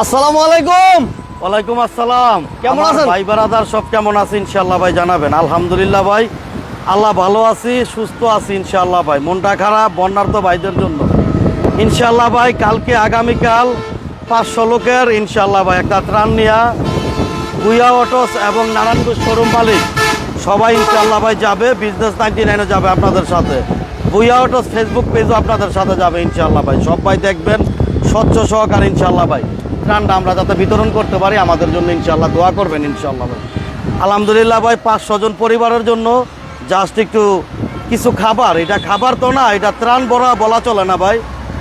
আসসালামু আলাইকুম। ওয়ালাইকুম আসসালাম। কেমন আছেন? ভাই বারাদার সব কেমন আছে ইনশাল্লাহ ভাই জানাবেন। আলহামদুলিল্লাহ ভাই আল্লাহ ভালো আছি সুস্থ আছি ইনশাল্লাহ ভাই। মনটা খারাপ বন্যার তো ভাইদের জন্য। ইনশাল্লাহ ভাই কালকে আগামীকাল পাঁচশো লোকের ইনশাল্লাহ ভাই একটা ত্রাণ নিয়া বুয়া অটোস এবং নারায়ণগঞ্জ শোরুম মালিক সবাই ইনশাল্লাহ ভাই যাবে বিজনেস নাইনটি নাইনে যাবে আপনাদের সাথে। বুয়া অটোস ফেসবুক পেজও আপনাদের সাথে যাবে ইনশাল্লাহ ভাই। সবাই দেখবেন স্বচ্ছ সহকার ইনশাল্লাহ ভাই। ত্রাণটা আমরা যাতে বিতরণ করতে পারি, আমাদের জন্য ইনশাল্লাহ দোয়া করবেন ইনশাল্লাহ ভাই। আলহামদুলিল্লাহ ভাই পাঁচশো জন পরিবারের জন্য জাস্ট একটু কিছু খাবার। এটা খাবার তো না, এটা ত্রাণ বড়া বলা চলে না ভাই।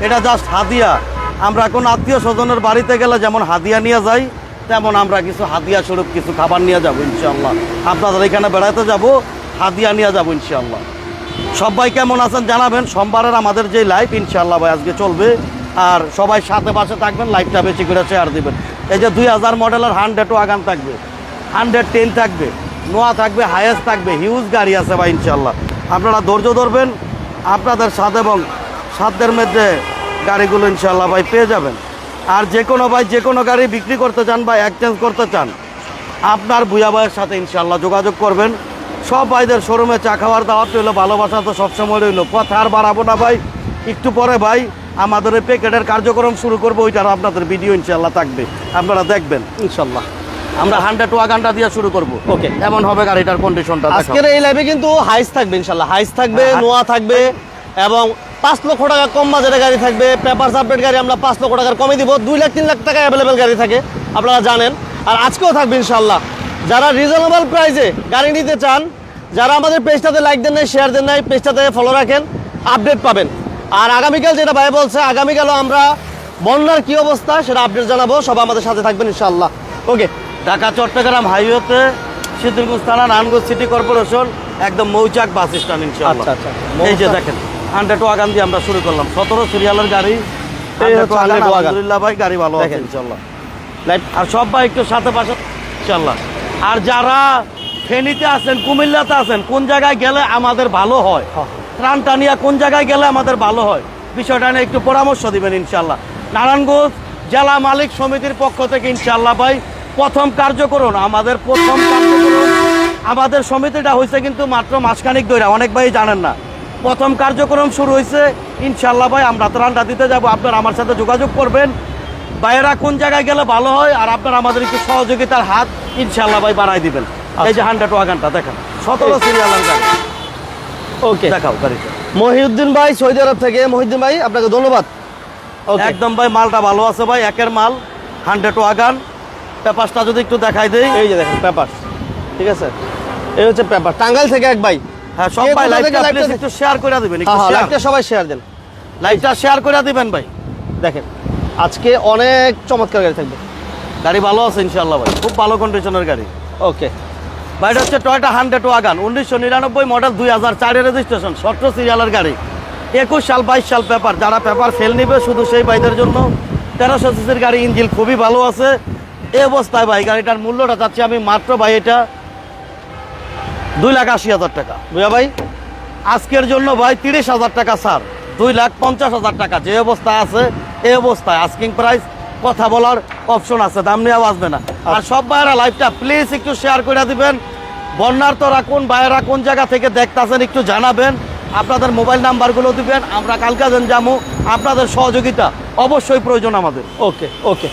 এটা জাস্ট হাদিয়া। আমরা কোনো আত্মীয় স্বজনের বাড়িতে গেলে যেমন হাদিয়া নিয়ে যাই, তেমন আমরা কিছু হাদিয়া স্বরূপ কিছু খাবার নিয়ে যাব ইনশাল্লাহ আপনাদের এখানে বেড়াতে যাব, হাদিয়া নিয়ে যাব ইনশাল্লাহ সবাই কেমন আছেন জানাবেন। সোমবারের আমাদের যে লাইভ ইনশাল্লাহ ভাই, আজকে চলবে। আর সবাই সাথে পাশে থাকবেন লাইভটা বেশি করে শেয়ার দিবেন। এই যে দুই হাজার মডেলের হান্ড্রেড আগান থাকবে। হান্ড্রেড টেন থাকবে, নোয়া থাকবে হায়েস্ট থাকবে হিউজ গাড়ি আছে ভাই ইনশাল্লাহ আপনারা ধৈর্য ধরবেন, আপনাদের সাথে এবং সাধ্যের মধ্যে গাড়িগুলো ইনশাল্লাহ ভাই পেয়ে যাবেন। আর যে কোনো ভাই, যে কোনো গাড়ি বিক্রি করতে চান বা এক্সচেঞ্জ করতে চান, আপনার বুয়া ভাইয়ের সাথে ইনশাল্লাহ যোগাযোগ করবেন। সব ভাইদের শোরুমে চা খাওয়ার দাওয়াত রইল, ভালোবাসা তো সবসময় রইল। কথা আর বাড়াবো না ভাই, একটু পরে ভাই। আমাদের ওই প্যাকেটের কার্যক্রম শুরু করব ওইটার আপনাদের ভিডিও ইনশাল্লাহ থাকবে। আপনারা দেখবেন। ইনশাল্লাহ আমরা হান্ড্রেড ওয়াগানটা দিয়ে শুরু করব। Okay. এমন হবে গাড়িটার কন্ডিশনটা আজকের এই লাইভে কিন্তু হাইস থাকবে ইনশাল্লাহ হাইস থাকবে হ্যাঁ, নোয়া থাকবে এবং পাঁচ লক্ষ টাকা কম বাজারে গাড়ি থাকবে। পেপার আপডেট গাড়ি আমরা পাঁচ লক্ষ টাকার কমে দিব। দুই লাখ তিন লাখ টাকা অ্যাভেলেবেল গাড়ি থাকে আপনারা জানেন। আর আজকেও থাকবে ইনশাল্লাহ যারা রিজনেবল প্রাইসে গাড়ি নিতে চান যারা আমাদের পেজটাতে লাইক দেন নাই শেয়ার দেন নাই পেজটাতে ফলো রাখেন আপডেট পাবেন। আর আগামীকাল যেটা ভাই বলছে আগামীকালও আমরা বন্যার কি অবস্থা সেটা আপডেট জানাব সবাই আমাদের সাথে থাকবেন ইনশাল্লাহ ওকে ঢাকা চট্টগ্রাম হাইওয়েতে সিদ্দিরগঞ্জ থানা নারায়ণগঞ্জ সিটি কর্পোরেশন একদম মৌচাক বাস স্ট্যান্ড আচ্ছা। এই যে দেখেন হান্ড্রেড ওয়াগান দিয়ে আমরা শুরু করলাম সতেরো সিরিয়ালের গাড়ি এই 100 হচ্ছে ওয়াগান, 100 ওয়াগান। আলহামদুলিল্লাহ ভাই গাড়ি ভালো আছে। ইনশাল্লাহ আর সব ভাই একটু সাথে পাশে ইনশাল্লাহ আর যারা ফেনীতে আছেন কুমিল্লাতে আছেন কোন জায়গায় গেলে আমাদের ভালো হয় হ্যাঁ। ত্রাণ টানিয়া কোন জায়গায় গেলে আমাদের ভালো হয়? বিষয়টা নিয়ে একটু পরামর্শ দিবেন ইনশাল্লাহ নারায়ণগঞ্জ জেলা মালিক সমিতির পক্ষ থেকে ইনশাল্লাহ ভাই প্রথম কার্যকরণ আমাদের প্রথম কার্যকরণ আমাদের সমিতিটা হয়েছে কিন্তু মাত্র মাসখানিক ধরে অনেক ভাই জানেন না। প্রথম কার্যক্রম শুরু হয়েছে ইনশাল্লাহ ভাই আমরা ত্রাণটা দিতে যাব আপনারা আমার সাথে যোগাযোগ করবেন। বাইরা কোন জায়গায় গেলে ভালো হয় আর আপনারা আমাদের একটু সহযোগিতার হাত ইনশাল্লাহ ভাই বাড়াই দিবেন। এই যে হান্ড্রেড ওয়াগানটা দেখেন সতেরো সিরিয়াল ওকে দেখাও গাড়িটা। মহিউদ্দিন ভাই সৌদি আরব থেকে। মহিউদ্দিন ভাই আপনাকে ধন্যবাদ। একদম ভাই মালটা ভালো আছে ভাই একের মাল হান্ড্রেড ওয়াগান পেপারসটা যদি একটু দেখাই দেই। এই যে দেখেন পেপার। ঠিক আছে? এই হচ্ছে পেপার। টাঙ্গাইল থেকে এক ভাই। হ্যাঁ সব ভাই লাইভটা একটু শেয়ার করে দিবেন হ্যাঁ হ্যাঁ লাইভটা সবাই শেয়ার দেন। লাইভটা শেয়ার করে দিবেন ভাই। দেখেন আজকে অনেক চমৎকার গাড়ি থাকবে। গাড়ি ভালো আছে ইনশাল্লাহ ভাই খুব ভালো কন্ডিশনের গাড়ি। ওকে বাইরে হচ্ছে টয়টা হান্ড্রেড ওয়াগান উনিশশো নিরানব্বই মডেল দুই হাজার চারের রেজিস্ট্রেশন সতেরো সিরিয়ালের গাড়ি। একুশ সাল, বাইশ সাল পেপার যারা পেপার ফেল নিবে, শুধু সেই বাইদের জন্য। তেরোশো সিসির গাড়ি ইঞ্জিন খুবই ভালো আছে। এ অবস্থায় ভাই, গাড়িটার মূল্যটা চাচ্ছি আমি মাত্র ভাই এটা দুই লাখ আশি হাজার টাকা। বুঝা ভাই? আজকের জন্য ভাই তিরিশ হাজার টাকা স্যার দুই লাখ পঞ্চাশ হাজার টাকা। যে অবস্থায় আছে এই অবস্থায় আস্কিং প্রাইস কথা বলার অপশন আছে দাম নেওয়া আসবে না। আর সব ভাইয়েরা লাইভটা প্লিজ একটু শেয়ার করে দিবেন। বন্যার তো রাখুন ভাইয়েরা কোন জায়গা থেকে দেখতেছেন একটু জানাবেন। আপনাদের মোবাইল নাম্বারগুলো দিবেন আমরা কালকা যেন যাব আপনাদের সহযোগিতা অবশ্যই প্রয়োজন আমাদের। ওকে ওকে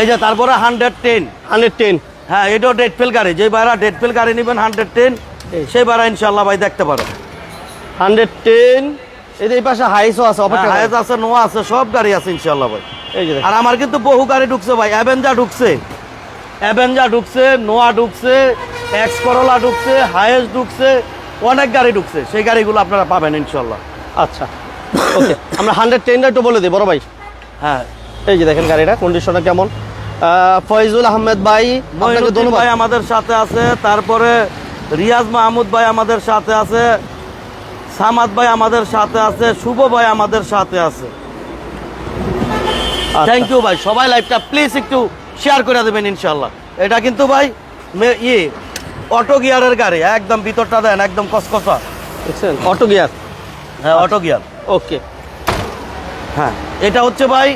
এই যে তারপরে হান্ড্রেড টেন হান্ড্রেড টেন হ্যাঁ এটাও ডেট ফেল গাড়ি। যে ভাইরা ডেট ফেল গাড়ি নেবেন হান্ড্রেড টেন সেই ভাইরা ইনশাল্লাহ ভাই দেখতে পারেন হান্ড্রেড টেন এই পাশে হাইসও আছে অপেক্ষা হ্যাঁ, আছে নোয়া আছে সব গাড়ি আছে ইনশাল্লাহ ভাই। আর আমার কিন্তু বহু গাড়ি ঢুকছে ভাই অ্যাভেঞ্জা ঢুকছে। অ্যাভেঞ্জা ঢুকছে নোয়া ঢুকছে এক্স করোলা ঢুকছে হায়েস ঢুকছে অনেক গাড়ি ঢুকছে। সেই গাড়িগুলো আপনারা পাবেন ইনশাল্লাহ আচ্ছা ওকে আমরা হান্ড্রেড টেনটা একটু বলে দিই বড় ভাই। হ্যাঁ। এই যে দেখেন গাড়িটা কন্ডিশনটা কেমন? ফয়জুল আহমেদ ভাই ভাই আমাদের সাথে আছে তারপরে রিয়াজ মাহমুদ ভাই আমাদের সাথে আছে সামাদ ভাই আমাদের সাথে আছে শুভ ভাই আমাদের সাথে আছে। থ্যাংক ইউ ভাই সবাই লাইভটা প্লিজ একটু শেয়ার করে দেবেন ইনশাল্লাহ এটা কিন্তু ভাই ইয়ে অটো গিয়ারের গাড়ি একদম ভিতরটা দেন একদম কসকসা অটো গিয়ার হ্যাঁ অটো গিয়ার ওকে হ্যাঁ। এটা হচ্ছে ভাই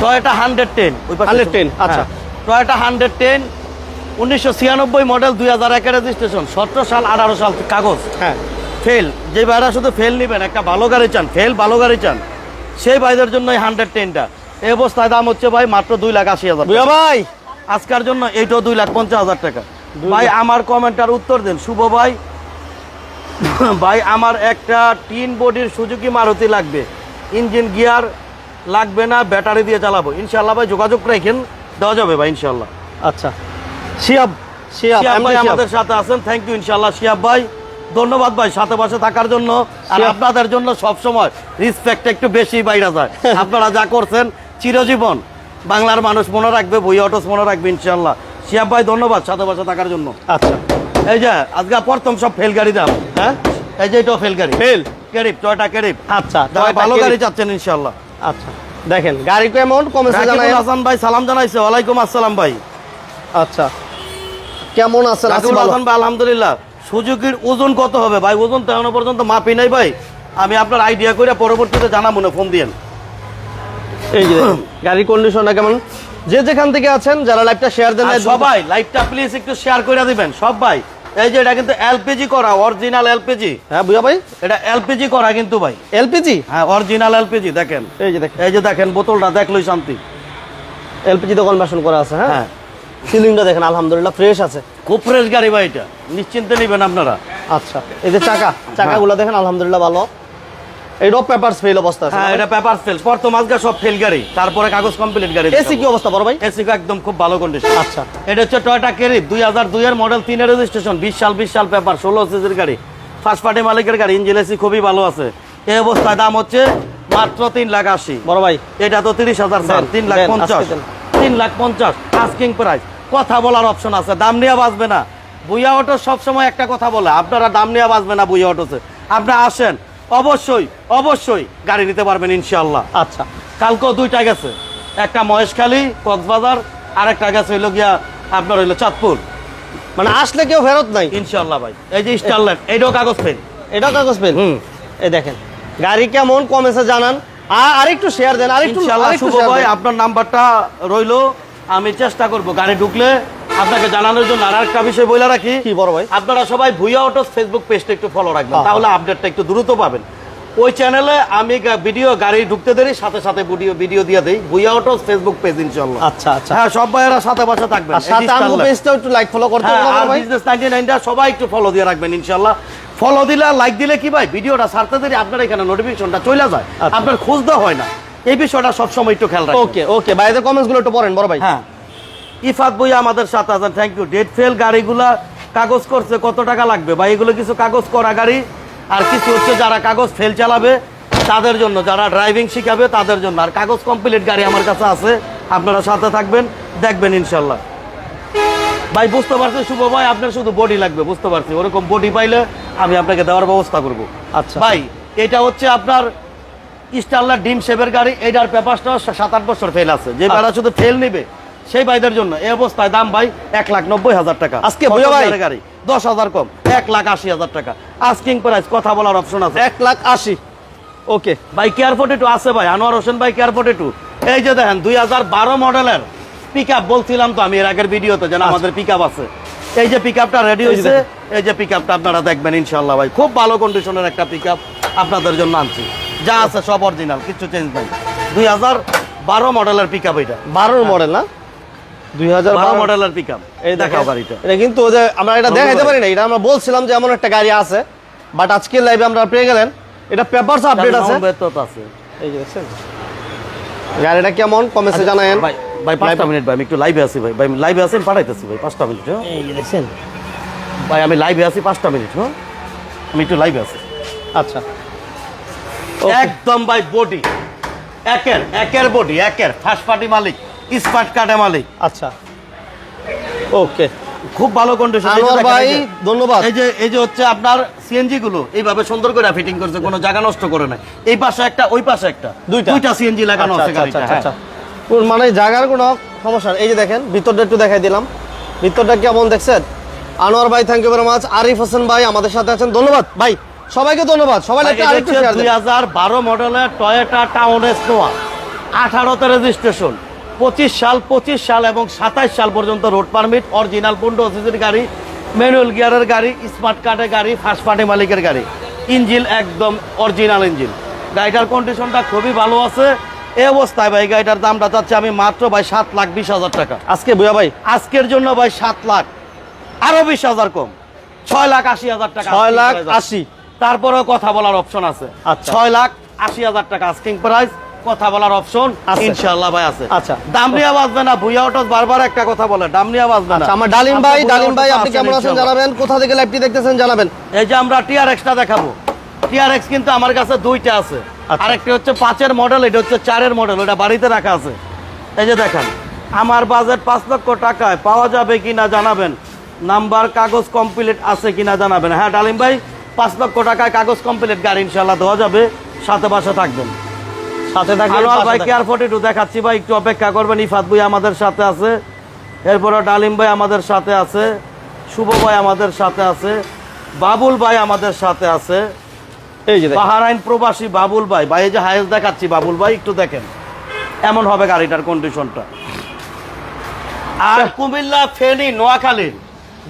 টয়োটা হান্ড্রেড টেন 110, আচ্ছা। টয়োটা হান্ড্রেড টেন উনিশশো ছিয়ানব্বই মডেল দুই হাজার একের রেজিস্ট্রেশন সতেরো সাল আঠারো সাল কাগজ। হ্যাঁ। ফেল যে ভাইরা শুধু ফেল নেবেন একটা ভালো গাড়ি চান ফেল ভালো গাড়ি চান সেই ভাইদের জন্য এই হান্ড্রেড টেনটা এই অবস্থায় দাম হচ্ছে ভাই মাত্র দুই লাখ আশি হাজার ভাই! আজকের জন্য এইটাও দুই লাখ পঞ্চাশ হাজার টাকা। ভাই আমার কমেন্টার উত্তর দেন। শুভ ভাই। ভাই আমার একটা টিন বডির সুজুকি মারুতি লাগবে। ইঞ্জিন গিয়ার লাগবে না ব্যাটারি দিয়ে চালাবো। ইনশাল্লাহ ভাই যোগাযোগ রাখেন। দেওয়া যাবে ভাই ইনশাল্লাহ আচ্ছা। শিয়াব শিয়াব ভাই আমাদের সাথে আছেন। থ্যাংক ইউ ইনশাল্লাহ শিয়াব ভাই। ধন্যবাদ ভাই সাথে পাশে থাকার জন্য। আর আপনাদের জন্য সব সময় রিসপেক্ট একটু বেশি বাইরে যায়। আপনারা যা করছেন চিরজীবন। বাংলার মানুষ মনে রাখবে বই অটোস মনে রাখবে ইনশাল্লাহ শিয়াব ভাই ধন্যবাদ সাথে পাশে থাকার জন্য। আচ্ছা। এই যে আজকে প্রথম সব ফেল গাড়ি দাম হ্যাঁ? এই যে এটাও ফেল গাড়ি। ফেল ক্যারিপ টয়টা ক্যারিপ আচ্ছা ভালো গাড়ি চাচ্ছেন ইনশাল্লাহ আচ্ছা দেখেন গাড়ি কেমন? কমেছে জানাই হাসান ভাই সালাম জানাইছে। ওয়ালাইকুম আসসালাম ভাই। আচ্ছা কেমন আছেন? আলহামদুলিল্লাহ। সুজুকির ওজন কত হবে? ভাই ওজন তো এখনও পর্যন্ত মাপি নাই ভাই। আমি আপনার আইডিয়া করে পরবর্তীতে জানাব না ফোন দিয়েন। এই যে গাড়ির কন্ডিশনটা কেমন? যে যেখান থেকে আছেন যারা লাইভটা শেয়ার দেন সবাই লাইভটা প্লিজ একটু শেয়ার করে দিবেন সব ভাই এই যে এটা কিন্তু এলপিজি করা অরিজিনাল এলপিজি হ্যাঁ বুঝা ভাই? এটা এলপিজি করা কিন্তু ভাই। এলপিজি হ্যাঁ অরিজিনাল এলপিজি দেখেন। এই যে দেখেন। এই যে দেখেন বোতলটা দেখলোই শান্তি এলপিজি তো কনভার্সন করা আছে হ্যাঁ? হ্যাঁ। সিলিংটা দেখেন আলহামদুলিল্লাহ ফ্রেশ আছে। খুব ফ্রেশ গাড়ি ভাই এটা। নিশ্চিন্তে নেবেন আপনারা। আচ্ছা এই যে চাকা চাকাগুলো দেখেন আলহামদুলিল্লাহ ভালো। এইটাও পেপারস ফেল অবস্থা আছে হ্যাঁ এটা পেপার ফেল প্রথম আজকে সব ফেল গাড়ি। তারপরে কাগজ কমপ্লিট গাড়ি এসি কি অবস্থা বড় ভাই? এসি একদম খুব ভালো কন্ডিশন আচ্ছা। এটা হচ্ছে টয়টা ক্যারিপ দুই হাজার দুইয়ের মডেল তিনের রেজিস্ট্রেশন বিশ সাল বিশ সাল পেপার ষোলো সিসির গাড়ি। ফার্স্ট পার্টি মালিকের গাড়ি ইঞ্জিন এসি খুবই ভালো আছে। এই অবস্থায় দাম হচ্ছে মাত্র তিন লাখ আশি। বড় ভাই। এটা তো তিরিশ হাজার স্যার তিন লাখ পঞ্চাশ। তিন লাখ পঞ্চাশ আস্কিং প্রাইস কথা বলার অপশন আছে দাম নিয়ে বাঁচবে না। বুইয়া অটো সবসময় একটা কথা বলে আপনারা দাম নিয়ে বাঁচবে না বুইয়া অটোতে আপনারা আসেন অবশ্যই অবশ্যই গাড়ি নিতে পারবেন ইনশাল্লাহ আচ্ছা। কালকেও দুইটা গেছে একটা মহেশখালী কক্সবাজার আর একটা গেছে হইল গিয়া আপনার হইল চাঁদপুর। মানে আসলে কেউ ফেরত নাই? ইনশাল্লাহ ভাই এই যে স্টারলাইট এইটাও কাগজ পেন। এটাও কাগজ পেন? হুম। এই দেখেন গাড়ি কেমন কমেছে জানান। আর আরেকটু শেয়ার দেন আরেকটু ইনশাল্লাহ আরেকটু ভাই আপনার নাম্বারটা রইল আমি চেষ্টা করব গাড়ি ঢুকলে আপনাকে জানানোর জন্য আর একটা বিষয় বলে রাখি। কি বড় ভাই? আপনারা সবাই ভুইয়া অটোস ফেসবুক পেজটা একটু ফলো রাখবেন তাহলে আপডেটটা একটু দ্রুত পাবেন। ওই চ্যানেলে আমি ভিডিও গাড়ি ঢুকতে দেরি সাথে সাথে ভিডিও ভিডিও দিয়ে দেই। ভুইয়া অটোস ফেসবুক পেজ ইনশাল্লাহ আচ্ছা আচ্ছা। হ্যাঁ সব ভাইয়েরা সাথে পাশে থাকবেন। সাথে আমগো পেজটাও একটু লাইক ফলো করতে হ্যাঁ হবে ভাই? বিজনেস নাইনটি নাইনটা সবাই একটু ফলো দিয়ে রাখবেন ইনশাল্লাহ ফলো দিলে লাইক দিলে কি ভাই? ভিডিওটা ছাড়তে দেরি আপনার এখানে নোটিফিকেশনটা চলে যায়। আচ্ছা। আপনার খুঁজতে হয় না। এই বিষয়টা সবসময় একটু খেয়াল রাখবেন। ওকে ওকে। ভাইদের কমেন্টসগুলো একটু পড়েন বড় ভাই। হ্যাঁ। ইফাত বই আমাদের সাথে আছেন থ্যাংক ইউ ডেট ফেল গাড়িগুলা কাগজ করছে কত টাকা লাগবে? বা এগুলো কিছু কাগজ করা গাড়ি আর কিছু হচ্ছে যারা কাগজ ফেল চালাবে তাদের জন্য যারা ড্রাইভিং শিখাবে তাদের জন্য। আর কাগজ কমপ্লিট গাড়ি আমার কাছে আছে আপনারা সাথে থাকবেন দেখবেন ইনশাল্লাহ। ভাই বুঝতে পারছি শুভ ভাই আপনার শুধু বডি লাগবে বুঝতে পারছি। ওরকম বডি পাইলে আমি আপনাকে দেওয়ার ব্যবস্থা করব। আচ্ছা। ভাই এটা হচ্ছে আপনার স্টারলার ডিম শেপের গাড়ি এটার পেপারটা সাত আট বছর ফেল আছে। যে আচ্ছা। ভাড়া শুধু ফেল নিবে সেই ভাইদের জন্য এই অবস্থায় দাম ভাই এক লাখ নব্বই হাজার টাকা। আজকে গাড়ি দশ হাজার কম এক লাখ আশি হাজার টাকা। আস্কিং প্রাইস কথা বলার অপশন আছে। এক লাখ আশি। ওকে ভাই কেয়ার ফোর্টি আছে ভাই আনোয়ার হোসেন ভাই কেয়ার ফোর্টি এই যে দেখেন দুই হাজার বারো মডেলের পিক আপ বলছিলাম তো আমি এর আগের ভিডিওতে যেন আমাদের পিক আপ আছে। এই যে পিক আপটা রেডি আচ্ছা। এই যে হয়েছে এই যে পিক আপটা আপনারা দেখবেন ইনশাল্লাহ ভাই। খুব ভালো কন্ডিশনের একটা পিক আপনাদের জন্য আনছি। যা আছে সব অরিজিনাল কিছু চেঞ্জ নাই। দুই হাজার বারো মডেলের পিক আপ এটা। বারোর মডেল না? দুই হাজার বারো মডেলের পিক আপ এই দেখাও দেখেন, গাড়িটা এটা কিন্তু যে আমরা এটা দেখাইতে পারি না এটা আমরা বলছিলাম যে এমন একটা গাড়ি আছে বাট আজকের লাইভে আমরা পেয়ে গেলেন। এটা পেপারস আপডেট আছে। আছে। এই যে দেখছেন গাড়িটা কেমন? কমেছে জানায়েন। ভাই ভাই পাঁচটা মিনিট ভাই আমি একটু লাইভে আছি ভাই। ভাই লাইভে আছি আমি পাঠাইতেছি ভাই পাঁচটা মিনিট হ্যাঁ? এই যে দেখছেন। ভাই আমি লাইভে আছি পাঁচটা মিনিট হ্যাঁ? আমি একটু লাইভে আছি। আচ্ছা. একদম ভাই বডি একের একের বডি একের। ফার্স্ট পার্টি মালিক স্মার্ট কার্ডে মালিক। আচ্ছা। ওকে খুব ভালো কন্ডিশন ভাই ধন্যবাদ। এই যে এই যে হচ্ছে আপনার সিএনজি গুলো এইভাবে সুন্দর করে ফিটিং করছে কোনো জায়গা নষ্ট করে নাই। এই পাশে একটা ওই পাশে একটা। দুইটা? দুইটা সিএনজি লাগানো আচ্ছা, আছে আচ্ছা, গাড়িটা আচ্ছা, হ্যাঁ। আচ্ছা। মানে জায়গার কোনো সমস্যা। এই যে দেখেন ভিতরটা একটু দেখাই দিলাম। ভিতরটা কেমন দেখছেন? আনোয়ার ভাই thank you very much Arif Hossain ভাই আমাদের সাথে আছেন। ধন্যবাদ। ভাই সবাইকে ধন্যবাদ। সবাই শেয়ার দেন। 2012 মডেলের টয়োটা টাউন স্নোয়া আঠারোতে রেজিস্ট্রেশন পঁচিশ সাল পঁচিশ সাল এবং সাতাইশ সাল পর্যন্ত রোড পারমিট অরিজিনাল পনেরো সিসির গাড়ি ম্যানুয়াল গিয়ারের গাড়ি স্মার্ট কার্ডের গাড়ি ফার্স্ট পার্টি মালিকের গাড়ি। ইঞ্জিন একদম অরিজিনাল ইঞ্জিন গাড়িটার কন্ডিশনটা খুবই ভালো আছে। এই অবস্থায় ভাই গাড়িটার দামটা চাচ্ছে আমি মাত্র ভাই সাত লাখ বিশ হাজার টাকা। আজকে বুয়া ভাই? আজকের জন্য ভাই সাত লাখ। আরও বিশ হাজার কম। ছয় লাখ আশি হাজার টাকা ছয় লাখ। আশি। তারপরেও কথা বলার অপশন আছে। আচ্ছা। ছয় লাখ আশি হাজার টাকা আস্কিং প্রাইস কথা বলার অপশন আছে। ইনশাল্লাহ ভাই আছে। আচ্ছা। দাম বাজবে না ভুইয়া অটোস বারবার একটা কথা বলে দাম নিয়ে বাঁচবে না। আচ্ছা আমার ডালিম ভাই ডালিম ভাই আপনি কেমন আছেন জানাবেন? কোথা থেকে লাইভটি দেখতেছেন জানাবেন? এই যে আমরা টিআর এক্সটা দেখাবো। টিআর এক্স কিন্তু আমার কাছে দুইটা আছে। আচ্ছা। আরেকটি হচ্ছে পাঁচের মডেল এটা হচ্ছে চারের মডেল ওটা বাড়িতে রাখা আছে। এই যে দেখেন আমার বাজেট পাঁচ লক্ষ টাকায় পাওয়া যাবে কিনা জানাবেন? নাম্বার কাগজ কমপ্লিট আছে কিনা জানাবেন? হ্যাঁ ডালিম ভাই? পাঁচ লক্ষ টাকায় কাগজ কমপ্লিট গাড়ি ইনশাল্লাহ দেওয়া যাবে। সাথে পাশে থাকবেন। সাথে থাকবেন ভাই। কেয়ার ফোর্টি টু দেখাচ্ছি ভাই একটু অপেক্ষা করবেন। ইফাত ভাই আমাদের সাথে আছে। এরপরে ডালিম ভাই আমাদের সাথে আছে। শুভ ভাই আমাদের সাথে আছে। বাবুল ভাই আমাদের সাথে আছে। এই যে দেখেন। বাহারাইন প্রবাসী বাবুল ভাই। ভাই এই যে হায়েস দেখাচ্ছি বাবুল ভাই একটু দেখেন। এমন হবে গাড়িটার কন্ডিশনটা আর কুমিল্লা ফেনী নোয়াখালীর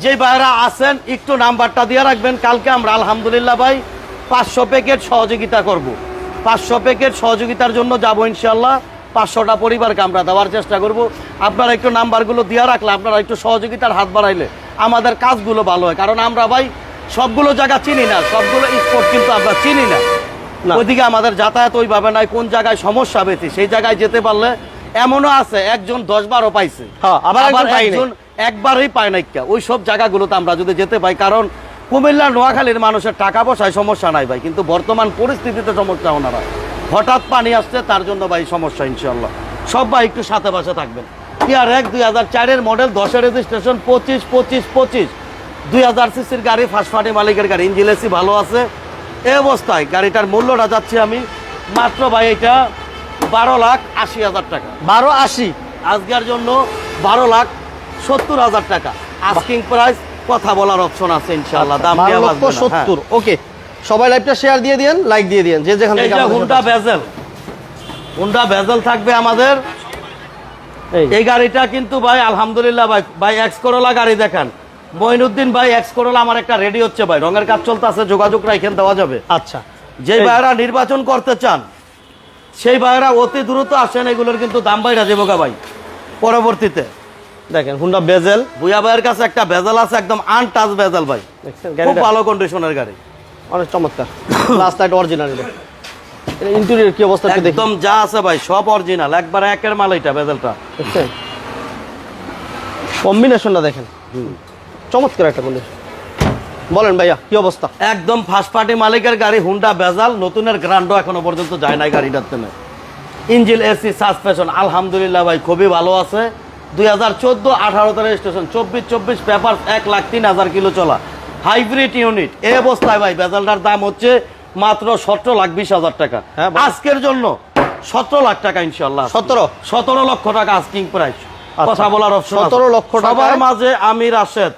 যে ভাইরা আছেন একটু নাম্বারটা দিয়ে রাখবেন। কালকে আমরা আলহামদুলিল্লাহ ভাই পাঁচশো প্যাকেট সহযোগিতা করব। পাঁচশো প্যাকেট সহযোগিতার জন্য যাব ইনশাল্লাহ পাঁচশোটা পরিবারকে আমরা দেওয়ার চেষ্টা করব। আপনারা একটু নাম্বারগুলো দিয়ে রাখলে আপনারা একটু সহযোগিতার হাত বাড়াইলে আমাদের কাজগুলো ভালো হয়। কারণ আমরা ভাই সবগুলো জায়গা চিনি না সবগুলো স্পট কিন্তু আমরা চিনি না। ওইদিকে আমাদের যাতায়াত ওইভাবে নাই কোন জায়গায় সমস্যা বেশি সেই জায়গায় যেতে পারলে এমনও আছে একজন দশ বারও পাইছে। হ্যাঁ, আবার একজন একবারই পায় না একটা ওই সব জায়গাগুলোতে আমরা যদি যেতে পাই কারণ কুমিল্লা নোয়াখালীর মানুষের টাকা পয়সায় সমস্যা নাই ভাই কিন্তু বর্তমান পরিস্থিতিতে সমস্যা ওনারা। হঠাৎ পানি আসছে তার জন্য ভাই সমস্যা ইনশাল্লাহ সব ভাই একটু সাথে পাশে থাকবেন। টিআর এক দুই হাজার চারের মডেল দশের রেজিস্ট্রেশন পঁচিশ পঁচিশ পঁচিশ। দুই হাজার সিসির গাড়ি ফার্স্ট মালিকের গাড়ি ইঞ্জিন এসি ভালো আছে। এই অবস্থায় গাড়িটার মূল্যটা যাচ্ছে আমি মাত্র ভাই এটা বারো লাখ আশি হাজার টাকা। বারো আশি? আজকের জন্য বারো লাখ সত্তর হাজার টাকা। আস্কিং প্রাইস কথা বলার অপশন আছে ইনশাআল্লাহ। দাম দেওয়া লক্ষ বাঁচবে না। সত্তর। ওকে সবাই লাইভটা শেয়ার দিয়ে দিয়েন লাইক দিয়ে দিয়েন যে যেখান হ্যাঁ। থেকে হুন্ডা বেজেল হুন্ডা বেজেল থাকবে আমাদের। এই। গাড়িটা কিন্তু ভাই আলহামদুলিল্লাহ ভাই ভাই এক্স করোলা গাড়ি দেখান। মঈনুদ্দিন ভাই এক্স করোলা আমার একটা রেডি হচ্ছে ভাই। রঙের কাজ চলতে আছে যোগাযোগ রাখেন দেওয়া যাবে। আচ্ছা। যে ভাইয়েরা নির্বাচন করতে চান সেই ভাইয়েরা অতি দ্রুত আসেন এগুলোর কিন্তু দাম বাইরা যাব ভাই পরবর্তীতে। দেখেন হুন্ডা বেজেল ভুয়া ভাইয়ের কাছে একটা ভেজাল আছে একদম আনটাচ ভেজাল ভাই। খুব ভালো কন্ডিশনের গাড়ি। অনেক চমৎকার। লাস্ট লাইট অরিজিনাল ইন্টেরিয়র কি অবস্থা একদম যা আছে ভাই সব অরিজিনাল একবার একের মাল এটা দেখছেন? কম্বিনেশনটা দেখেন। চমৎকার একটা কন্ডিশন বলেন ভাইয়া কি অবস্থা? একদম ফার্স্ট পার্টি মালিকের গাড়ি হুন্ডা ভেজাল নতুনের গ্রান্ডও এখনও পর্যন্ত যায় নাই গাড়িটার তেমে ইঞ্জিল এসি সাসপেশন আলহামদুলিল্লাহ ভাই খুবই ভালো আছে। দুই হাজার চোদ্দ আঠারোতে রেজিস্ট্রেশন চব্বিশ চব্বিশ পেপার এক লাখ তিন হাজার কিলো চলা। হাইব্রিড ইউনিট এই অবস্থায় ভাই ভেজালটার দাম হচ্ছে মাত্র সতেরো লাখ বিশ হাজার টাকা। হ্যাঁ, আজকের জন্য সতেরো লাখ টাকা ইনশাল্লাহ সতেরো? সতেরো লক্ষ টাকা আস্কিং প্রাইস কথা বলার অপশন 17 লক্ষ সবার মাঝে আমি রাশেদ।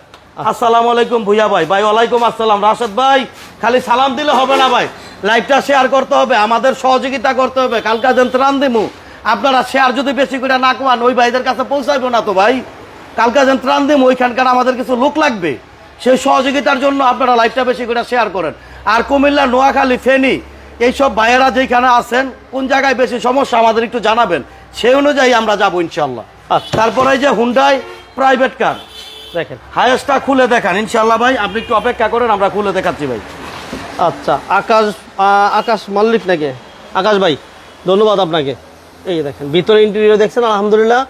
আসসালামু আলাইকুম ভুইয়া ভাই। ভাই ওয়ালাইকুম আসসালাম। রাশেদ ভাই খালি সালাম দিলে হবে না ভাই। লাইভটা শেয়ার করতে হবে আমাদের সহযোগিতা করতে হবে। কালকা যেন ত্রাণ দিমু। আপনারা শেয়ার যদি বেশি করে না কমান ওই ভাইদের কাছে পৌঁছাইবো না তো ভাই। কালকে যেন ত্রাণ দিমু ওইখানকার আমাদের কিছু লোক লাগবে। সেই সহযোগিতার জন্য আপনারা লাইভটা বেশি করে শেয়ার করেন। আর কুমিল্লা নোয়াখালী ফেনী এইসব ভাইয়েরা যেখানে আছেন কোন জায়গায় বেশি সমস্যা আমাদের একটু জানাবেন। সেই অনুযায়ী আমরা যাব ইনশাল্লাহ আচ্ছা। তারপরে এই যে হুন্ডাই প্রাইভেট কার দেখেন। হায়েস্টটা খুলে দেখান ইনশাল্লাহ ভাই। আপনি একটু অপেক্ষা করেন আমরা খুলে দেখাচ্ছি ভাই। আচ্ছা আকাশ আকাশ মাল্লিক নাকি? আকাশ ভাই ধন্যবাদ আপনাকে। এই দেখেন, ভিতরে ইন্টেরিয়র দেখছেন, আলহামদুলিল্লাহ,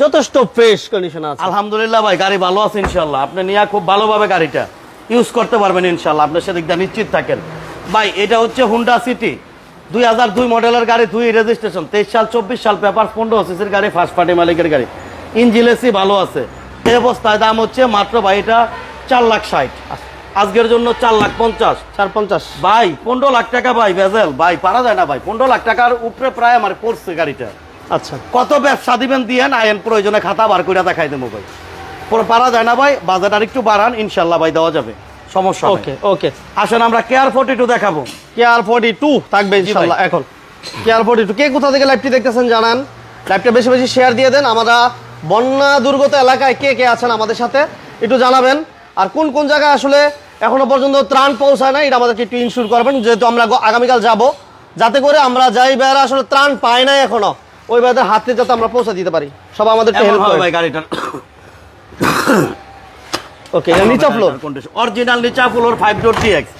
যথেষ্ট ফ্রেশ কন্ডিশন আছে। আলহামদুলিল্লাহ ভাই, গাড়ি ভালো আছে ইনশাল্লাহ আপনি নিয়ে খুব ভালোভাবে গাড়িটা ইউজ করতে পারবেন ইনশাল্লাহ আপনার সেদিক দিয়ে নিশ্চিত থাকেন। ভাই, এটা হচ্ছে হুন্ডা সিটি দুই হাজার দুই মডেলের গাড়ি, দুই রেজিস্ট্রেশন তেইশ সাল, চব্বিশ সাল, পেপার পনেরো সিসির গাড়ি ফার্স্ট পার্টি মালিকের গাড়ি। ইঞ্জিন এসি ভালো আছে। এই অবস্থায় দাম হচ্ছে মাত্র ভাই, এটা চার লাখ ষাট। আজকের জন্য চার লাখ পঞ্চাশ। চার পঞ্চাশ। ভাই পনেরো লাখ টাকা ভাই বেজেল ভাই পারা যায় না ভাই। পনেরো লাখ টাকার উপরে প্রায় আমার পড়ছে গাড়িটা। আচ্ছা। কত ব্যবসা দিবেন দিয়েন আইন প্রয়োজনে খাতা বার করে দেখাই দেবো ভাই। পরে যায় না ভাই বাজেট আর একটু বাড়ান ইনশাল্লাহ ভাই দেওয়া যাবে। সমস্যা ওকে ওকে। আসেন আমরা কেয়ার ফোর্টি টু দেখাবো। কে আর ফোর্টি টু থাকবে ইনশাল্লাহ এখন। কেয়ার ফোর্টি টু কে কোথা থেকে লাইভটি দেখতেছেন জানান। লাইভটা বেশি বেশি শেয়ার দিয়ে দেন। আমরা বন্যা দুর্গত এলাকায় কে কে আছেন আমাদের সাথে একটু জানাবেন। আর কোন কোন জায়গায় আসলে এখনও পর্যন্ত ত্রাণ পৌঁছায় না এটা আমাদেরকে একটু ইনশিওর করবেন যেহেতু আমরা আগামীকাল যাব। যাতে করে আমরা যাই বেড়া আসলে ত্রাণ পাই নাই এখনও ওই বেড়াদের হাতে যাতে আমরা পৌঁছে দিতে পারি। সব আমাদের হেল্প ভাই ওকে নিচা ফ্লোর অরিজিনাল নিচা ফ্লোর ফাইভ ডোর ডিএক্স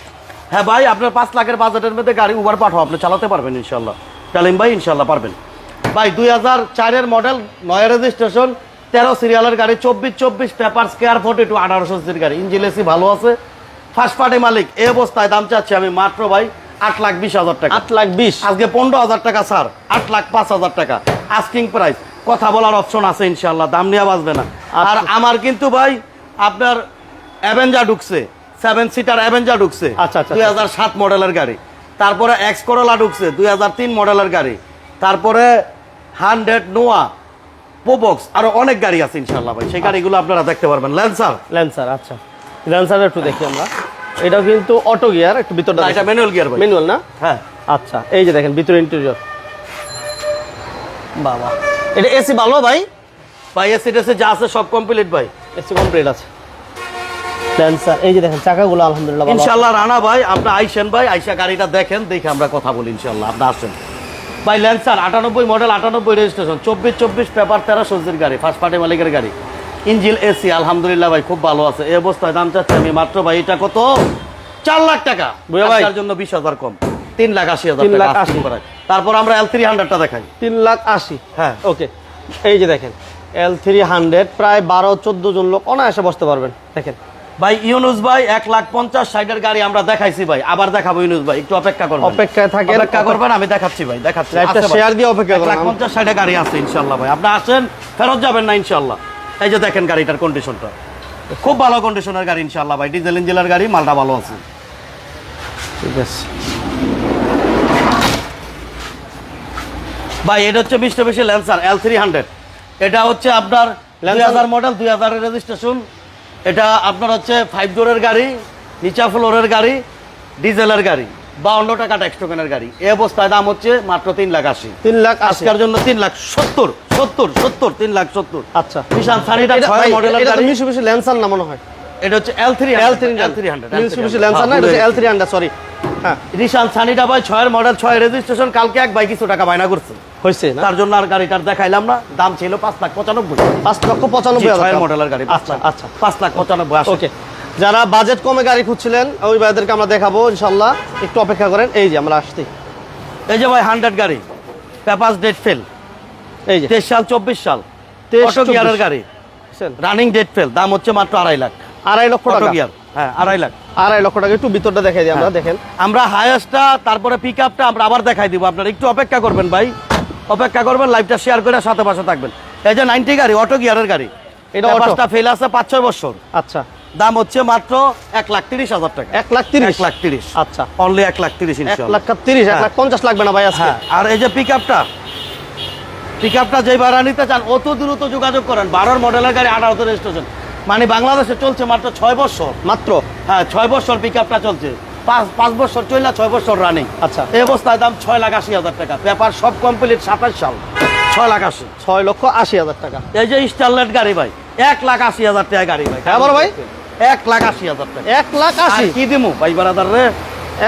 হ্যাঁ ভাই আপনার পাঁচ লাখের বাজেটের মধ্যে গাড়ি উবার পাঠাও আপনি চালাতে পারবেন ইনশাল্লাহ তালিম ভাই ইনশাল্লাহ পারবেন। ভাই দুই হাজার চারের মডেল নয় রেজিস্ট্রেশন তেরো সিরিয়ালের গাড়ি চব্বিশ চব্বিশ পেপার স্কেয়ার ফোর্টি টু আঠারোশো সির গাড়ি। ইঞ্জিন এসি ভালো আছে ফার্স্ট পার্টি মালিক এই অবস্থায় দাম চাচ্ছি আমি মাত্র ভাই আট লাখ বিশ হাজার টাকা। আট লাখ বিশ? আজকে পনেরো হাজার টাকা স্যার। আট লাখ পাঁচ হাজার টাকা। আস্কিং প্রাইস কথা বলার অপশন আছে ইনশাল্লাহ দাম নিয়ে বাঁচবে না। আর আমার কিন্তু ভাই আপনার অ্যাভেঞ্জা ঢুকছে সেভেন সিটার অ্যাভেঞ্জা ঢুকছে আচ্ছা, আচ্ছা, দুই হাজার সাত মডেলের গাড়ি। তারপরে এক্স করোলা ঢুকছে দুই হাজার তিন মডেলের গাড়ি। তারপরে হান্ড্রেড নোয়া পোবক্স আরও অনেক গাড়ি আছে ইনশাল্লাহ ভাই। সেই গাড়িগুলো আপনারা দেখতে পারবেন। ল্যান্সার ল্যান্সার আচ্ছা। ল্যান্সার একটু দেখি আমরা। এটাও কিন্তু অটো গিয়ার একটু ভিতরটা এটা ম্যানুয়াল গিয়ার ভাই। ম্যানুয়াল না? হ্যাঁ। আচ্ছা এই যে দেখেন ভিতরে ইন্টেরিয়র বাবা। এটা এসি ভালো ভাই? ভাই এসি টেসি যা আছে সব কমপ্লিট ভাই। এসি কমপ্লিট আছে। ল্যান্সার এই যে দেখেন চাকাগুলো আলহামদুলিল্লাহ। ইনশাল্লাহ রানা ভাই আপনি আইসেন ভাই আইসা গাড়িটা দেখেন দেখে আমরা কথা বলি ইনশাল্লাহ আপনি আসেন। ভাই ল্যান্সার আটানব্বই মডেল আটানব্বই রেজিস্ট্রেশন চব্বিশ চব্বিশ পেপার তেরো সবজির গাড়ি ফার্স্ট পার্টি মালিকের গাড়ি। ইঞ্জিল এসি আলহামদুলিল্লাহ ভাই খুব ভালো আছে। এই অবস্থায় দাম চাচ্ছি আমি মাত্র ভাই এটা কত? চার লাখ টাকা। তার জন্য বিশ হাজার কম। তিন লাখ আশি হাজার লাখ আশি। তারপর আমরা এল থ্রি হান্ড্রেডটা দেখাই। তিন লাখ আশি। হ্যাঁ। ওকে। এই যে দেখেন এল থ্রি হান্ড্রেড প্রায় বারো চোদ্দ জন লোক অনায়াসে বসতে পারবেন। দেখেন। ভাই ইউনুস ভাই এক লাখ পঞ্চাশ ষাটের গাড়ি আমরা দেখাইছি ভাই। আবার দেখাবো ইউনুস ভাই একটু অপেক্ষা করবেন। অপেক্ষায় থাকেন। অপেক্ষা করবেন আমি দেখাচ্ছি ভাই দেখাচ্ছি। শেয়ার দিয়ে অপেক্ষা এক লাখ পঞ্চাশ ষাটে গাড়ি আছে ইনশাল্লাহ ভাই। আপনি আসেন ফেরত যাবেন না ইনশাল্লাহ। এই যে দেখেন গাড়িটার কন্ডিশনটা খুব ভালো কন্ডিশনের গাড়ি ইনশাল্লাহ ভাই। ডিজেল ইঞ্জিনের গাড়ি মালটা ভালো আছে। ঠিক আছে। ভাই এটা হচ্ছে বিশটা বেশি ল্যান্সার এল থ্রি হান্ড্রেড এটা হচ্ছে আপনার Lancer- মডেল দুই হাজারের রেজিস্ট্রেশন এটা আপনার হচ্ছে ফাইভ ডোরের গাড়ি নিচা ফ্লোরের গাড়ি ডিজেলের গাড়ি। বাউন্ন টাকা ট্যাক্স টোকেনের গাড়ি। এই অবস্থায় দাম হচ্ছে মাত্র তিন লাখ আশি। তিন লাখ আজকের জন্য তিন লাখ সত্তর সত্তর সত্তর তিন লাখ সত্তর। আচ্ছা। নিশান সানিটা ছয় মডেলের গাড়ি। মিশুবিশি ল্যান্সার না মনে হয়? এটা হচ্ছে L three L three L three hundred Mitsubishi lancer না এটা এল থ্রি হান্ড্রেড সরি হ্যাঁ। নিশান সানিটা ভাই ছয়ের মডেল ছয় রেজিস্ট্রেশন কালকে এক ভাই কিছু টাকা বায়না করছে। হয়েছে তার জন্য আর গাড়িটার দেখাইলাম না। দাম ছিল পাঁচ লাখ পঁচানব্বই। পাঁচ লক্ষ পঁচানব্বই ছয়ের মডেলের গাড়ি আচ্ছা লাখ। আচ্ছা। পাঁচ লাখ পঁচানব্বই ওকে যারা বাজেট কমে গাড়ি খুঁজছিলেন ওই ভাইদেরকে আমরা দেখাবো ইনশাল্লাহ। একটু অপেক্ষা করেন। এই যে আমরা আসছি। এই যে ভাই হান্ড্রেড গাড়ি। পেপাস ডেট ফেল এই যে। তেইশ সাল চব্বিশ সাল। তেইশ, গিয়ারের গাড়ি। রানিং ডেট ফেল দাম হচ্ছে মাত্র আড়াই লাখ। আড়াই লক্ষ টাকা। গিয়ার হ্যাঁ আড়াই লাখ। আড়াই লক্ষ টাকা। একটু ভিতরটা দেখাই দিই আমরা হ্যাঁ। দেখেন। আমরা হায়েস্টটা তারপরে পিক আপটা আমরা আবার দেখাই দিব আপনারা। একটু অপেক্ষা করবেন ভাই। অপেক্ষা করবেন লাইভটা শেয়ার করে সাথে পাশে থাকবেন। এই যে নাইনটি গাড়ি অটো গিয়ারের গাড়ি। এটা? পাঁচটা ফেল আছে পাঁচ ছয় বছর। আচ্ছা। দাম হচ্ছে মাত্র এক লাখ তিরিশ হাজার টাকা। এক লাখ তিরিশ? লাখ তিরিশ। আচ্ছা। অনলি এক লাখ তিরিশ এক লাখ তিরিশ এক হ্যাঁ। লাখ পঞ্চাশ লাগবে না ভাই হ্যাঁ। আর এই যে পিক আপটা পিক আপটা যেই ভাড়া নিতে চান অত দ্রুত যোগাযোগ করেন। বারোর মডেলের গাড়ি আঠারোতে রেজিস্ট্রেশন মানে বাংলাদেশে চলছে মাত্র ছয় বছর। মাত্র? হ্যাঁ ছয় বছর পিক আপটা চলছে। পাঁচ পাঁচ বছর চললে ছয় বছর রানিং আচ্ছা। এই অবস্থায় দাম ছয় লাখ আশি হাজার টাকা। পেপার সব কমপ্লিট সাতাশ সাল। ছয় লাখ আশি। ছয় লক্ষ আশি হাজার টাকা। এই যে স্টারলেট গাড়ি ভাই এক লাখ আশি হাজার টাকা গাড়ি ভাই। হ্যাঁ বড় ভাই? এক লাখ আশি হাজার টাকা। এক লাখ আশি? কি দিমু? ভাই বারাদার রে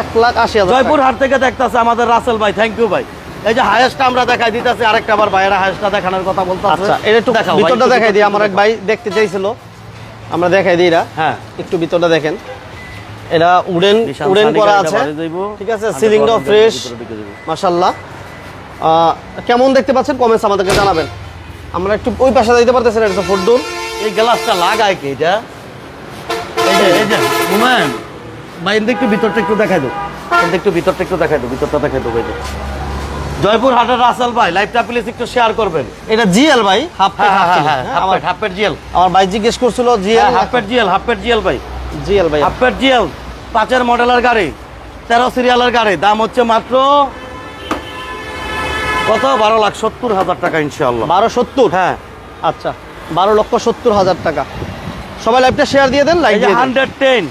এক লাখ আশি হাজার জয়পুর হাট থেকে দেখতেছে আমাদের রাসেল ভাই থ্যাংক ইউ ভাই। এই যে হায়েস্টটা আমরা দেখাই দিতেছি আরেকটা আবার ভাইয়েরা হায়েস্টটা দেখানোর কথা বলতে আচ্ছা এটা একটু ভিতরটা দেখাই দিই আমার এক ভাই দেখতে চাইছিল। আমরা দেখাই দিই এটা হ্যাঁ। একটু ভিতরটা দেখেন। এটা উডেন উডেন করা আছে। ঠিক আছে আগে সিলিংটাও ফ্রেশ আহ, কেমন দেখতে পাচ্ছেন? কমেন্টস আমাদেরকে জানাবেন। আমরা একটু ওই পাশে দিতে পারতেছেন এটা ফুড এই গ্লাসটা লাগায় কি এটা? হুমায়ুন ভাই একটু ভিতরটা একটু দেখাই দাও। এদিকে একটু ভিতরটা একটু দেখাই দাও ভিতরটা দেখাই দাও ভাই জয়পুর হাটের রাসেল ভাই লাইভটা প্লিজ একটু শেয়ার করবেন। এটা জিএল ভাই হাফ হ্যাঁ হ্যাঁ হ্যাঁ আমার হাফ পেট জিএল। আমার ভাই জিজ্ঞেস করছিল জিএল। হাফ পেট জিএল হাফ জিএল ভাই। জিএল ভাই। হাফ জিএল পাঁচের মডেলের গাড়ি তেরো সিরিয়ালের গাড়ি দাম হচ্ছে মাত্র কত? বারো লাখ সত্তর হাজার টাকা ইনশাল্লাহ বারো সত্তর? হ্যাঁ। আচ্ছা বারো লক্ষ সত্তর হাজার টাকা। সবাই লাইভটা শেয়ার দিয়ে দেন দেন। হান্ড্রেড টেন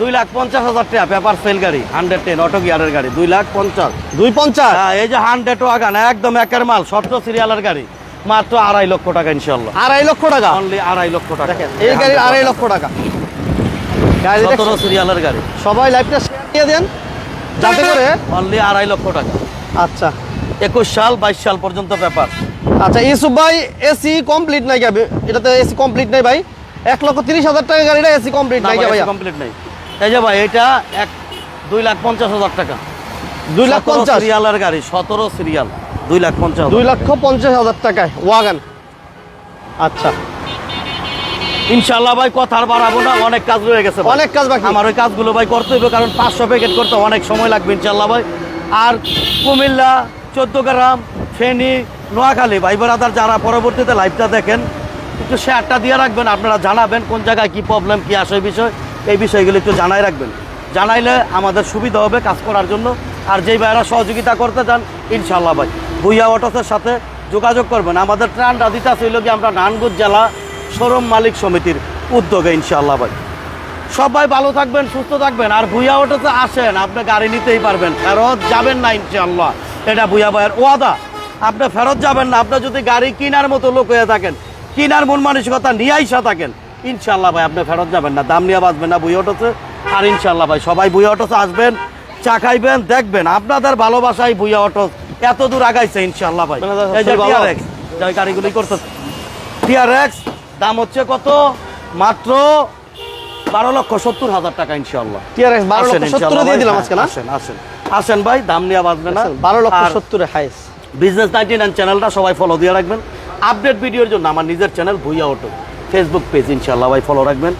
দুই লাখ পঞ্চাশ হাজার টাকা পেপার সেল গাড়ি হান্ড্রেড টেন অটো গিয়ারের গাড়ি দুই লাখ পঞ্চাশ। দুই পঞ্চাশ? হ্যাঁ এই যে হান্ড্রেড ওয়াগান একদম একের মাল শর্ট সিরিয়ালের গাড়ি মাত্র আড়াই লক্ষ টাকা ইনশাল্লাহ আড়াই লক্ষ টাকা? অনলি আড়াই লক্ষ টাকা। দেখেন এই গাড়ির আড়াই লক্ষ টাকা। গাড়ি? সতেরো সিরিয়ালের গাড়ি। সবাই লাইভটা শেয়ার দিয়ে দেন যাতে করে অনলি আড়াই লক্ষ টাকা। আচ্ছা। একুশ সাল বাইশ সাল পর্যন্ত পেপার। আচ্ছা ইউসুফ ভাই এসি কমপ্লিট নাই এটাতে এসি কমপ্লিট নাই ভাই? এক লক্ষ তিরিশ হাজার টাকা গাড়িটা এসি কমপ্লিট নাই গা ভাইয়া? কমপ্লিট নেই। এই যে ভাই এটা এক দুই লাখ পঞ্চাশ হাজার টাকা। দুই লাখ পঞ্চাশ? সিরিয়ালের গাড়ি সতেরো সিরিয়াল দুই লাখ পঞ্চাশ দুই লক্ষ পঞ্চাশ হাজার টাকায় ওয়াগান। আচ্ছা। ইনশাল্লাহ ভাই কথা আর বাড়াবো না অনেক কাজ রয়ে গেছে অনেক কাজ বাকি। আমার ওই কাজগুলো ভাই করতে হবে কারণ পাঁচশো প্যাকেট করতে অনেক সময় লাগবে ইনশাল্লাহ ভাই। আর কুমিল্লা চোদ্দ গ্রাম ফেনী নোয়াখালী ভাই বেড়াদার যারা পরবর্তীতে লাইভটা দেখেন একটু শেয়ারটা দিয়ে রাখবেন, আপনারা জানাবেন কোন জায়গায় কি প্রবলেম কি আসে বিষয়। এই বিষয়গুলো একটু জানাই রাখবেন। জানাইলে আমাদের সুবিধা হবে কাজ করার জন্য। আর যেই ভাইয়েরা সহযোগিতা করতে চান ইনশাল্লাহ ভাই। ভুইয়া অটোসের সাথে যোগাযোগ করবেন। আমাদের ত্রাণটা দিতে হইল কি আমরা নানগঞ্জ জেলা শোরুম মালিক সমিতির উদ্যোগে ইনশাল্লাহ ভাই। সবাই ভালো থাকবেন, সুস্থ থাকবেন। আর ভুইয়া অটোতে আসেন, আপনি গাড়ি নিতেই পারবেন। ফেরত যাবেন না ইনশাল্লাহ এটা ভুইয়া ভাইয়ের ওয়াদা। আপনি ফেরত যাবেন না। আপনি যদি গাড়ি কেনার মতো লোক হয়ে থাকেন কেনার মন মানসিকতা নিয়ে আইসা থাকেন। ইনশাআল্লাহ ভাই আপনি ফেরত যাবেন না। দাম নিয়ে বাঁচবেন না বুই অটোতে আর ইনশাআল্লাহ ভাই সবাই বুই অটোতে আসবেন চা খাইবেন দেখবেন। আপনাদের ভালোবাসায় বুইয়া অটো এত দূর আগাইছে ইনশাআল্লাহ ভাই। আপনাদের এই যে ভালো। যে গাড়িগুলি করতেছে টিআরএক্স দাম হচ্ছে কত? মাত্র বারো লক্ষ সত্তর হাজার টাকা ইনশাল্লাহ টিআরএক্স বারো লক্ষ সত্তর দিয়ে। দিলাম আজকে আসেন আসেন। আসেন ভাই দাম নিয়ে বাঁচবে না। বারো লক্ষ সত্তরে হাইস বিজনেস নাইনটি নাইন চ্যানেলটা সবাই ফলো দিয়ে রাখবেন। আপডেট ভিডিওর জন্য আমার নিজের channel Bhuiya auto. Facebook page ইনশাল্লাহ ভাই ফলো রাখবেন।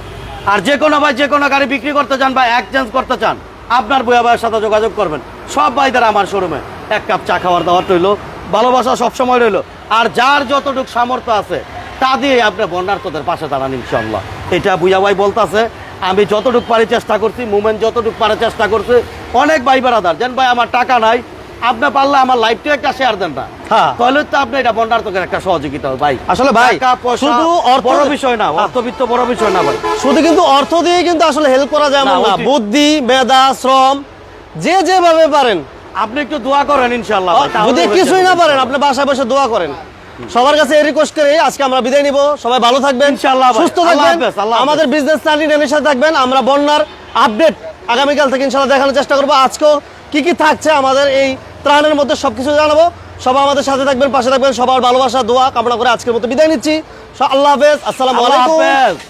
আর যে কোনো ভাই, যে কোনো গাড়ি বিক্রি করতে চান বা এক্সচেঞ্জ করতে চান, আপনার বইয়া ভাইয়ের সাথে যোগাযোগ করবেন। সব ভাইদের আমার শোরুমে এক কাপ চা খাওয়ার দাওয়ার রইল, ভালোবাসা সবসময় রইল। আর যার যতটুকু সামর্থ্য আছে, তা দিয়ে আপনি বন্যার্থদের পাশে দাঁড়ান ইনশাল্লাহ এটা বুয়া ভাই বলতাছে, আমি যতটুকু পারি চেষ্টা করছি মুভমেন্ট যতটুকু পারে চেষ্টা করছি। অনেক ভাই বেড়াদার যেন ভাই, আমার টাকা নাই, আপনি পারলে আমার লাইফটা একটা শেয়ার দেন না। তাহলে তো আপনি এটা একটা সহযোগিতা ভাই। আসলে ভাই, শুধু অর্থ- বড় বিষয় না হ্যাঁ। অর্থবিত্ত বড় বিষয় না ভাই। শুধু কিন্তু অর্থ দিয়ে কিন্তু আসলে হেল্প করা যায় না, বুদ্ধি মেধা শ্রম যে যেভাবে পারেন। আপনি একটু দোয়া করেন ইনশাল্লাহ যদি কিছুই না পারেন আপনি বাসায় বসে দোয়া করেন। সবার কাছে এই রিকোয়েস্ট করে আজকে আমরা বিদায় নিব। সবাই ভালো থাকবেন ইনশাআল্লাহ। সুস্থ থাকবেন। আমাদের বিজনেস নাইনটিনের সাথে থাকবেন। আমরা বন্যার আপডেট আগামীকাল থেকে ইনশাআল্লাহ দেখানোর চেষ্টা করব। আজকেও কি কি থাকছে আমাদের এই ত্রাণের মধ্যে সবকিছু জানাব। সবাই আমাদের সাথে থাকবেন পাশে থাকবেন সবার ভালোবাসা দোয়া কামনা করে আজকের মতো বিদায় নিচ্ছি। আল্লাহ হাফেজ আসসালাম আলাইকুম।